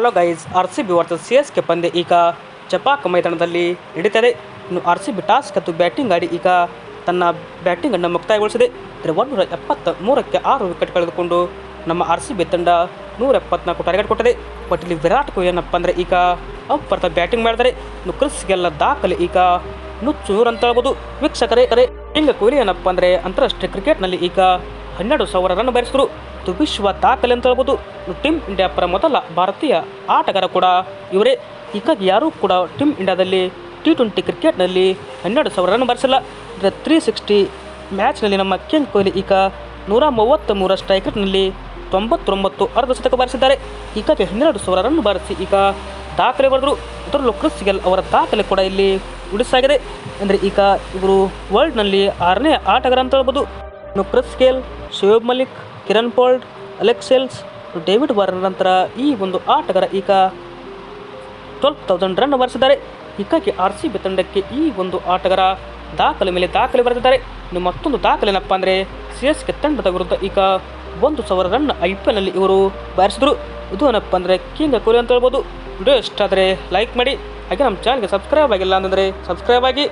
Hello guys, R C B versus C S K ಪಂದ್ಯ ಈಗ ಚಪಾಕ್ ಮೈದಾನದಲ್ಲಿ ನಡೀತದೆ ಇನ್ನು ಆರ್ ಸಿ ಬಿ ಟಾಸ್ ಕತ್ತು ಬ್ಯಾಟಿಂಗ್ ಆಡಿ ಈಗ ತನ್ನ ಬ್ಯಾಟಿಂಗ್ ಅನ್ನು ಮುಕ್ತಾಯಗೊಳಿಸಿದೆ. ಅಂದರೆ ಒಂದೂರ ಎಪ್ಪತ್ತ ಮೂರಕ್ಕೆ ಆರು ವಿಕೆಟ್ ಕಳೆದುಕೊಂಡು ನಮ್ಮ ಆರ್ ಸಿ ಬಿ ತಂಡ ನೂರ ಎಪ್ಪತ್ನಾಲ್ಕು ಟಾರ್ಗೆಟ್ ಕೊಟ್ಟಿದೆ. ಬಟ್ ಇಲ್ಲಿ ವಿರಾಟ್ ಕೊಹ್ಲಿ ಏನಪ್ಪ ಅಂದರೆ ಈಗ ಅಪ್ಪರ್ತ ಬ್ಯಾಟಿಂಗ್ ಮಾಡಿದರೆ ಇನ್ನು ಕ್ರಿಸ್ಗೆಲ್ಲ ದಾಖಲೆ ಈಗ ನುಚ್ಚು ನೂರು ಅಂತ ಹೇಳ್ಬೋದು. ವೀಕ್ಷಕರೇ ಹಿಂಗೆ ಕೊಹ್ಲಿ ಏನಪ್ಪ ಅಂದರೆ ಅಂತಾರಾಷ್ಟ್ರೀಯ ಕ್ರಿಕೆಟ್ನಲ್ಲಿ ಈಗ ಹನ್ನೆರಡು ಸಾವಿರ ರನ್ ಬಯಸಿದ್ರು. ಇದು ವಿಶ್ವ ದಾಖಲೆ ಅಂತ ಹೇಳ್ಬೋದು. ಟೀಮ್ ಇಂಡಿಯಾ ಪರ ಮೊದಲ ಭಾರತೀಯ ಆಟಗಾರ ಕೂಡ ಇವರೇ. ಹೀಗಾಗಿ ಯಾರೂ ಕೂಡ ಟೀಮ್ ಇಂಡಿಯಾದಲ್ಲಿ ಟಿ ಟ್ವೆಂಟಿ ಕ್ರಿಕೆಟ್ನಲ್ಲಿ ಹನ್ನೆರಡು ಸಾವಿರ ರನ್ ಬಾರಿಸಿಲ್ಲ ಅಂದರೆ ತ್ರೀ ಸಿಕ್ಸ್ಟಿ ಮ್ಯಾಚ್ನಲ್ಲಿ ನಮ್ಮ ಕಿಂಗ್ ಕೊಹ್ಲಿ ಈಗ ನೂರ ಮೂವತ್ತ ಮೂರ ಸ್ಟ್ರೈಕರ್ನಲ್ಲಿ ತೊಂಬತ್ತೊಂಬತ್ತು ಅರ್ಧ ಶತಕ ಬಾರಿಸಿದ್ದಾರೆ. ಹೀಗಾಗಿ ಹನ್ನೆರಡು ಸಾವಿರ ರನ್ ಬಾರಿಸಿ ಈಗ ದಾಖಲೆ ಬರೆದರು ಅದರಲ್ಲೂ ಕ್ರಿಸ್ ಗೆಲ್ ಅವರ ದಾಖಲೆ ಕೂಡ ಇಲ್ಲಿ ಉಳಿಸಾಗಿದೆ. ಅಂದರೆ ಈಗ ಇವರು ವರ್ಲ್ಡ್ನಲ್ಲಿ ಆರನೇ ಆಟಗಾರ ಅಂತ ಹೇಳ್ಬೋದು. ಇನ್ನು ಸ್ಕೇಲ್, Shoaib Malik, Kieron Pollard ಅಲೆಕ್ಸೆಲ್ಸ್ David Warner ನಂತರ ಈ ಒಂದು ಆಟಗಾರ ಈಗ ಟ್ವೆಲ್ ತೌಸಂಡ್ ರನ್ ಬಾರಿಸಿದ್ದಾರೆ ಹೀಗಾಗಿ ಆರ್ ಸಿ ಬಿ ತಂಡಕ್ಕೆ ಈ ಒಂದು ಆಟಗಾರ ದಾಖಲೆ ಮೇಲೆ ದಾಖಲೆ ಬರೆದಿದ್ದಾರೆ. ಇನ್ನು ಮತ್ತೊಂದು ದಾಖಲೆ ಏನಪ್ಪ ಅಂದರೆ ಸಿ ಎಸ್ ಕೆ ತಂಡದ ವಿರುದ್ಧ ಈಗ ಒಂದು ಸಾವಿರ ರನ್ ಐ ಪಿ ಎಲ್ನಲ್ಲಿ ಇವರು ಬಾರಿಸಿದ್ರು. ಇದು ಏನಪ್ಪ ಅಂದರೆ ಕಿಂಗ್ ಕೊಹ್ಲಿ ಅಂತ ಹೇಳ್ಬೋದು. ವಿಡಿಯೋ ಇಷ್ಟ ಆದರೆ ಲೈಕ್ ಮಾಡಿ. ಹಾಗೆ ನಮ್ಮ ಚಾನಲ್ಗೆ ಸಬ್ಸ್ಕ್ರೈಬ್ ಆಗಿಲ್ಲ ಅಂತಂದರೆ ಸಬ್ಸ್ಕ್ರೈಬ್ ಆಗಿ.